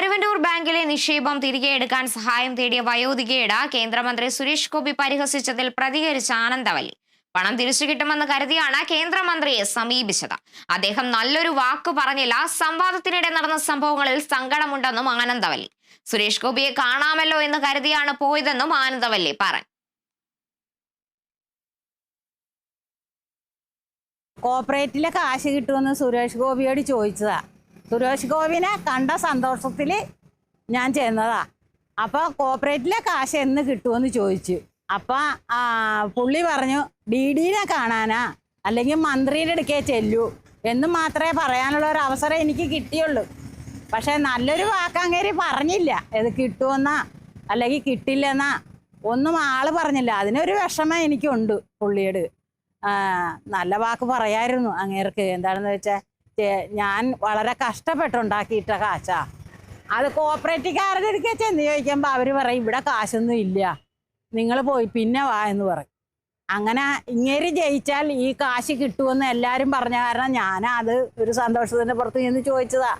കരുവന്നൂർ ബാങ്കിലെ നിക്ഷേപം തിരികെ എടുക്കാൻ സഹായം തേടിയ വയോധികയുടെ കേന്ദ്രമന്ത്രി സുരേഷ് ഗോപി പരിഹസിച്ചതിൽ പ്രതികരിച്ച ആനന്ദവല്ലി. പണം തിരിച്ചു കിട്ടുമെന്ന് കരുതിയാണ് കേന്ദ്രമന്ത്രിയെ സമീപിച്ചത്. അദ്ദേഹം നല്ലൊരു വാക്ക് പറഞ്ഞില്ല സംവാദത്തിനിടെ നടന്ന സംഭവങ്ങളിൽ സങ്കടമുണ്ടെന്നും ആനന്ദവല്ലി. സുരേഷ് ഗോപിയെ കാണാമല്ലോ എന്ന് കരുതിയാണ് പോയതെന്നും ആനന്ദവല്ലി പറഞ്ഞു. കോപ്പറേറ്റിലെ കാശ് കിട്ടുമെന്ന് സുരേഷ് ഗോപിയോട് ചോദിച്ചതാ. സുരേഷ് ഗോപിനെ കണ്ട സന്തോഷത്തിൽ ഞാൻ ചെന്നതാ. അപ്പോൾ കോപ്പറേറ്റിലെ കാശ് എന്ന് കിട്ടുമെന്ന് ചോദിച്ചു. അപ്പം പുള്ളി പറഞ്ഞു ഡി ഡിനെ കാണാനാ. അല്ലെങ്കിൽ മന്ത്രിയുടെ അടുക്കേ ചെല്ലൂ. എന്ന് മാത്രമേ പറയാനുള്ള ഒരു അവസരം എനിക്ക് കിട്ടിയുള്ളൂ. പക്ഷേ നല്ലൊരു വാക്കാങ്കേരി പറഞ്ഞില്ല. ഇത് കിട്ടുമെന്നാ അല്ലെങ്കിൽ കിട്ടില്ലെന്നാ. ഒന്നും ആൾ പറഞ്ഞില്ല. അതിനൊരു വിഷമം എനിക്കുണ്ട് പുള്ളിയോട്. നല്ല വാക്ക് പറയായിരുന്നു അങ്ങേർക്ക്. എന്താണെന്ന് വെച്ചാൽ ഞാൻ വളരെ കഷ്ടപ്പെട്ടുണ്ടാക്കിയിട്ട കാശാ. അത് കോപ്പറേറ്റീവുകാരുടെ അടുക്കെ ചെന്ന് ചോദിക്കുമ്പോൾ അവർ പറയും ഇവിടെ കാശൊന്നും ഇല്ല. നിങ്ങൾ പോയി പിന്നെ വാ എന്ന് പറയും. അങ്ങനെ ഇങ്ങേരി ജയിച്ചാൽ ഈ കാശ് കിട്ടുമെന്ന് എല്ലാവരും പറഞ്ഞ കാരണം ഞാൻ അത് ഒരു സന്തോഷത്തിന്റെ പുറത്ത് നിന്ന് ചോദിച്ചതാ.